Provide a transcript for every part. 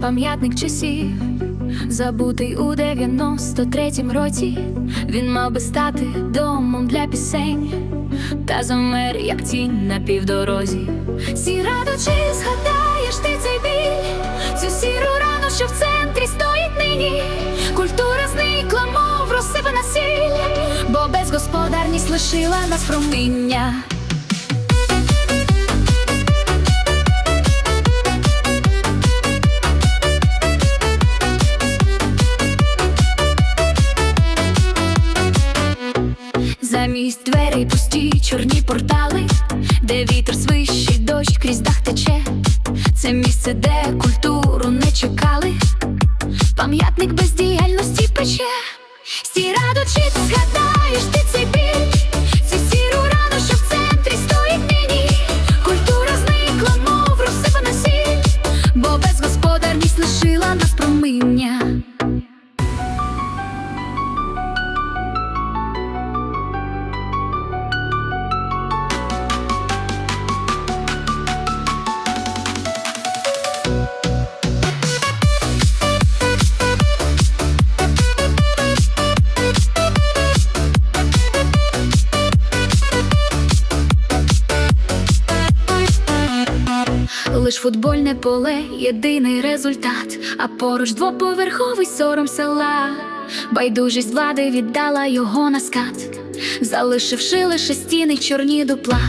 пам'ятник часів, забутий у 93-м році. Він мав би стати домом для пісень, та замер, як тінь на півдорозі. Сіра, чи згадаєш ти цей біль, цю сіру рану, що в центрі стоїть нині. Культура зникла, мов розсипана сіль, бо безгосподарність лишила нас проміння. Замість дверей пусті чорні портали, де вітер свищить, дощ крізь дах тече. Це місце, де культуру не чекали. Пам'ятник бездіяльності пече. Лиш футбольне поле єдиний результат, а поруч двоповерховий сором села. Байдужість влади віддала його на скат, залишивши лише стіни чорні дупла.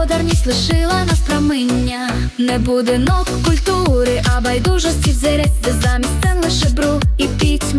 Безгосподарність лишила нас проминня. Не буде ног культури, а байдужості взірець, де замість сцен лише бру і руйну